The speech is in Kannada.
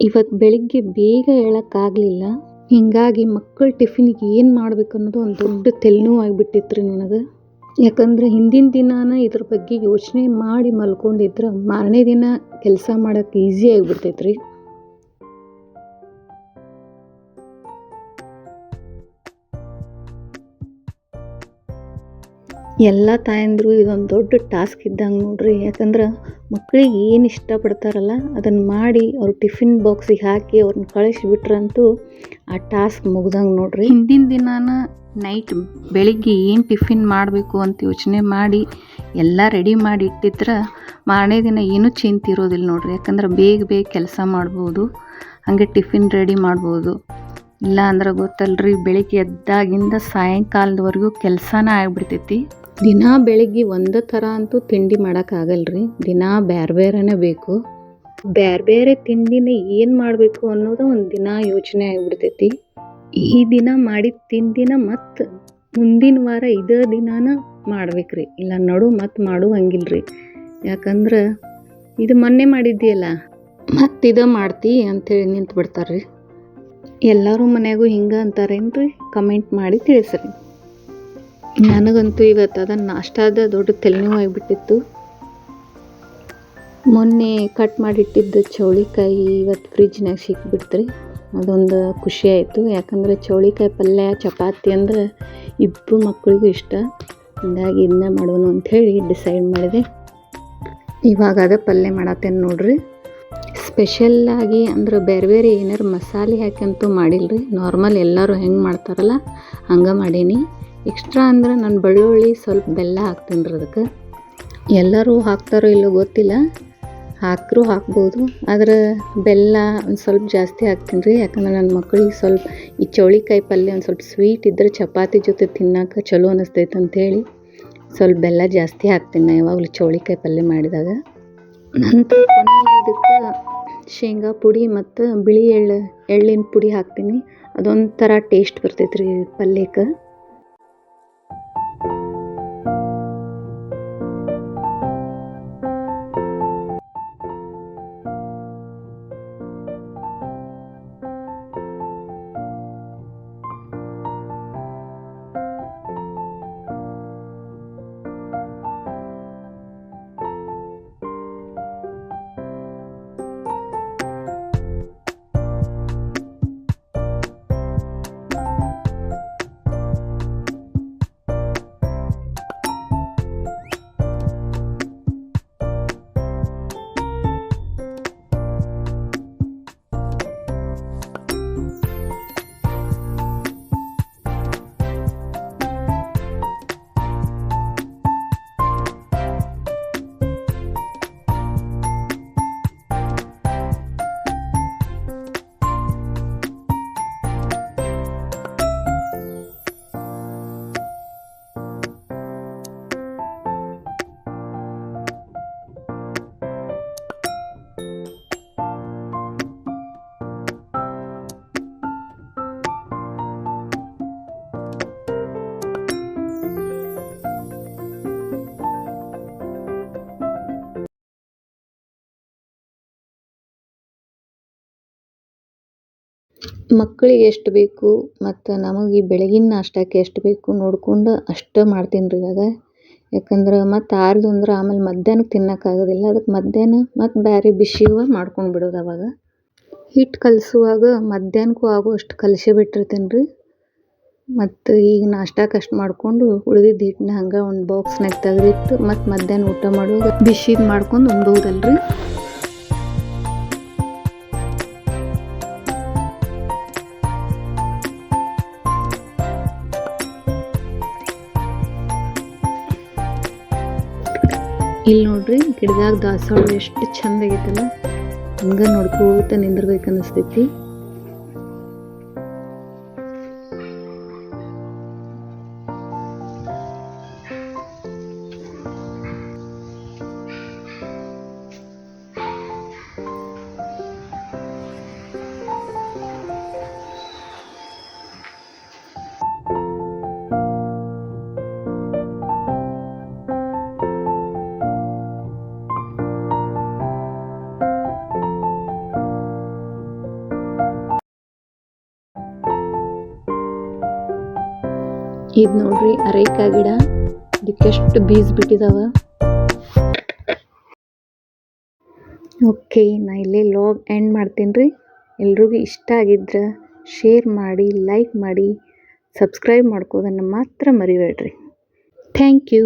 ಇವತ್ತು ಬೆಳಿಗ್ಗೆ ಬೇಗ ಏಳಕ್ಕಾಗಲಿಲ್ಲ ಹೀಗಾಗಿ ಮಕ್ಕಳ ಟಿಫಿನಿಗೆ ಏನು ಮಾಡ್ಬೇಕು ಅನ್ನೋದು ಒಂದು ದೊಡ್ಡ ತಲೆನೋವು ಆಗಿಬಿಟ್ಟಿತ್ತು ರೀ ನನಗೆ. ಯಾಕಂದ್ರೆ ಹಿಂದಿನ ದಿನಾನ ಇದ್ರ ಬಗ್ಗೆ ಯೋಚನೆ ಮಾಡಿ ಮಲ್ಕೊಂಡಿದ್ರೆ ಮಾರನೇ ದಿನ ಕೆಲಸ ಮಾಡೋಕೆ ಈಸಿ ಆಗಿಬಿಡ್ತೈತೆ ರೀ ಎಲ್ಲ ತಾಯಂದಿರು ಇದೊಂದು ದೊಡ್ಡ ಟಾಸ್ಕ್ ಇದ್ದಂಗೆ ನೋಡ್ರಿ. ಯಾಕಂದ್ರೆ ಮಕ್ಕಳಿಗೆ ಏನು ಇಷ್ಟಪಡ್ತಾರಲ್ಲ ಅದನ್ನು ಮಾಡಿ ಅವ್ರ ಟಿಫಿನ್ ಬಾಕ್ಸಿಗೆ ಹಾಕಿ ಅವ್ರನ್ನ ಕಳಿಸಿಬಿಟ್ರಂತೂ ಆ ಟಾಸ್ಕ್ ಮುಗ್ದಂಗೆ ನೋಡ್ರಿ. ಹಿಂದಿನ ದಿನಾನ ನೈಟ್ ಬೆಳಿಗ್ಗೆ ಏನು ಟಿಫಿನ್ ಮಾಡಬೇಕು ಅಂತ ಯೋಚನೆ ಮಾಡಿ ಎಲ್ಲ ರೆಡಿ ಮಾಡಿ ಇಟ್ಟಿದ್ರೆ ಮಾರನೇ ದಿನ ಏನೂ ಚಿಂತೆ ಇರೋದಿಲ್ಲ ನೋಡ್ರಿ. ಯಾಕಂದ್ರೆ ಬೇಗ ಬೇಗ ಕೆಲಸ ಮಾಡ್ಬೋದು, ಹಾಗೆ ಟಿಫಿನ್ ರೆಡಿ ಮಾಡ್ಬೋದು. ಇಲ್ಲ ಅಂದ್ರೆ ಗೊತ್ತಲ್ರಿ ಬೆಳಿಗ್ಗೆ ಎದ್ದಾಗಿಂದ ಸಾಯಂಕಾಲದವರೆಗೂ ಕೆಲಸನೇ ಆಗ್ಬಿಡ್ತೈತಿ. ದಿನಾ ಬೆಳಗ್ಗೆ ಒಂದೇ ಥರ ಅಂತೂ ತಿಂಡಿ ಮಾಡೋಕ್ಕಾಗಲ್ರಿ ದಿನಾ ಬೇರೆ ಬೇರೆನೇ ಬೇಕು. ಬೇರೆ ಬೇರೆ ತಿಂಡಿನ ಏನು ಮಾಡಬೇಕು ಅನ್ನೋದು ಒಂದು ದಿನ ಯೋಚನೆ ಆಗಿಬಿಡ್ತೈತಿ. ಈ ದಿನ ಮಾಡಿದ ತಿಂಡಿನ ಮತ್ತು ಮುಂದಿನ ವಾರ ಇದೇ ದಿನಾನ ಮಾಡ್ಬೇಕ್ರಿ. ಇಲ್ಲ ನಡು ಮತ್ತು ಮಾಡು ಹಂಗಿಲ್ಲ ರೀ ಯಾಕಂದ್ರೆ ಇದು ಮೊನ್ನೆ ಮಾಡಿದ್ದೀಯಲ್ಲ ಮತ್ತು ಇದು ಮಾಡ್ತಿ ಅಂಥೇಳಿ ನಿಂತು ಬಿಡ್ತಾರೆ ರೀ ಎಲ್ಲರೂ ಮನೆಗೂ ಹಿಂಗೆ ಅಂತಾರೇನು ರೀ ಕಮೆಂಟ್ ಮಾಡಿ ತಿಳಿಸ್ರಿ. ನನಗಂತೂ ಇವತ್ತು ಅದನ್ನು ನಾಷ್ಟಾದ ದೊಡ್ಡ ತಲೆನೋವು ಆಗಿಬಿಟ್ಟಿತ್ತು ಮೊನ್ನೆ ಕಟ್ ಮಾಡಿಟ್ಟಿದ್ದ ಚೌಳಿಕಾಯಿ ಇವತ್ತು ಫ್ರಿಜ್ನಾಗ ಸಿಕ್ಬಿಡ್ತ್ರಿ ಅದೊಂದು ಖುಷಿ ಆಯಿತು. ಯಾಕಂದರೆ ಚೌಳಿಕಾಯಿ ಪಲ್ಯ, ಚಪಾತಿ ಅಂದ್ರೆ ಇಬ್ಬರು ಮಕ್ಕಳಿಗೂ ಇಷ್ಟ. ಹೀಗಾಗಿ ಇದನ್ನ ಮಾಡೋಣ ಅಂಥೇಳಿ ಡಿಸೈಡ್ ಮಾಡಿದೆ. ಇವಾಗ ಅದ ಪಲ್ಯ ಮಾಡತ್ತೇನೆ ನೋಡ್ರಿ. ಸ್ಪೆಷಲ್ಲಾಗಿ ಅಂದ್ರೆ ಬೇರೆ ಬೇರೆ ಏನಾರು ಮಸಾಲೆ ಹಾಕಂತೂ ಮಾಡಿಲ್ಲ ರೀ ನಾರ್ಮಲ್ ಎಲ್ಲರೂ ಹೆಂಗೆ ಮಾಡ್ತಾರಲ್ಲ, ಹಂಗೆ ಮಾಡೀನಿ. ಎಕ್ಸ್ಟ್ರಾ ಅಂದ್ರೆ ನಾನು ಬೆಳ್ಳುಳ್ಳಿ ಸ್ವಲ್ಪ ಬೆಲ್ಲ ಹಾಕ್ತೀನಿ ರೀ ಅದಕ್ಕೆ. ಎಲ್ಲರೂ ಹಾಕ್ತಾರೋ ಇಲ್ಲೋ ಗೊತ್ತಿಲ್ಲ. ಹಾಕರೂ ಹಾಕ್ಬೋದು. ಆದ್ರೆ ಬೆಲ್ಲ ಒಂದು ಸ್ವಲ್ಪ ಜಾಸ್ತಿ ಹಾಕ್ತೀನಿ ರೀ. ಯಾಕಂದ್ರೆ ನನ್ನ ಮಕ್ಕಳಿಗೆ ಸ್ವಲ್ಪ ಈ ಚೌಳಿಕಾಯಿ ಪಲ್ಯ ಒಂದು ಸ್ವಲ್ಪ ಸ್ವೀಟ್ ಇದ್ದರೆ ಚಪಾತಿ ಜೊತೆ ತಿನ್ನೋಕೆ ಚಲೋ ಅನ್ನಿಸ್ತೈತೆ ಅಂಥೇಳಿ ಸ್ವಲ್ಪ ಬೆಲ್ಲ ಜಾಸ್ತಿ ಹಾಕ್ತೀನಿ ನಾ ಯಾವಾಗಲೂ ಚೌಳಿಕಾಯಿ ಪಲ್ಯ ಮಾಡಿದಾಗ. ನಂತರ ಇದಕ್ಕೆ ಶೇಂಗಾ ಪುಡಿ ಮತ್ತು ಬಿಳಿ ಎಳ್ಳು, ಎಳ್ಳಿನ ಪುಡಿ ಹಾಕ್ತೀನಿ. ಅದೊಂಥರ ಟೇಸ್ಟ್ ಬರ್ತೈತೆ ರೀ ಪಲ್ಯಕ್ಕೆ. ಮಕ್ಕಳಿಗೆ ಎಷ್ಟು ಬೇಕು ಮತ್ತು ನಮಗೆ ಬೆಳಗಿನ ನಾಷ್ಟಕ್ಕೆ ಎಷ್ಟು ಬೇಕು ನೋಡ್ಕೊಂಡು ಅಷ್ಟು ಮಾಡ್ತೀನಿ ರೀ ಇವಾಗ. ಯಾಕಂದ್ರೆ ಮತ್ತು ಆರಿದ್ವು ಅಂದ್ರೆ ಆಮೇಲೆ ಮಧ್ಯಾಹ್ನಕ್ಕೆ ತಿನ್ನೋಕ್ಕಾಗೋದಿಲ್ಲ ಅದಕ್ಕೆ ಮಧ್ಯಾಹ್ನ ಮತ್ತು ಬೇರೆ ಬಿಸಿವ ಮಾಡ್ಕೊಂಡು ಬಿಡೋದು ಅವಾಗ. ಹಿಟ್ಟು ಕಲಸುವಾಗ ಮಧ್ಯಾಹ್ನಕ್ಕೂ ಆಗುವಷ್ಟು ಕಲಸಿ ಬಿಟ್ಟಿರ್ತೀನಿ ರೀ. ಮತ್ತು ಈಗ ನಾಷ್ಟಕ್ಕೆ ಅಷ್ಟು ಮಾಡಿಕೊಂಡು ಉಳಿದಿದ್ದ ಹಿಟ್ಟನ್ನ ಹಂಗೆ ಒಂದು ಬಾಕ್ಸ್ನಾಗ ತೆಗೆದಿಟ್ಟು ಮತ್ತು ಮಧ್ಯಾಹ್ನ ಊಟ ಮಾಡುವಾಗ ಬಿಸಿದು ಮಾಡ್ಕೊಂಡು ಉಣ್ಬೋದಲ್ರಿ ಇಲ್ಲಿ ನೋಡ್ರಿ ಗಿಡದಾಗ ದಾಸವಾಳ ಎಷ್ಟು ಚಂದ ಆಗೈತಲ್ಲ ಹಂಗ ನೋಡ್ಕೋತ ನಿಂದಿರ್ಬೇಕು ಅನಿಸ್ತೈತಿ ಇದು ನೋಡ್ರಿ ಅರೇಕಾ ಗಿಡ. ಇದಕ್ಕೆಷ್ಟು ಬೀಜ ಬಿಟ್ಟಿದಾವ. ಓಕೆ ನಾ ಇಲ್ಲೇ ಲಾಗ್ ಎಂಡ್ ಮಾಡ್ತೀನಿ ರೀ ಎಲ್ರಿಗೂ ಇಷ್ಟ ಆಗಿದ್ರೆ ಶೇರ್ ಮಾಡಿ ಲೈಕ್ ಮಾಡಿ ಸಬ್ಸ್ಕ್ರೈಬ್ ಮಾಡ್ಕೋದನ್ನು ಮಾತ್ರ ಮರಿಬೇಡ್ರಿ. Thank you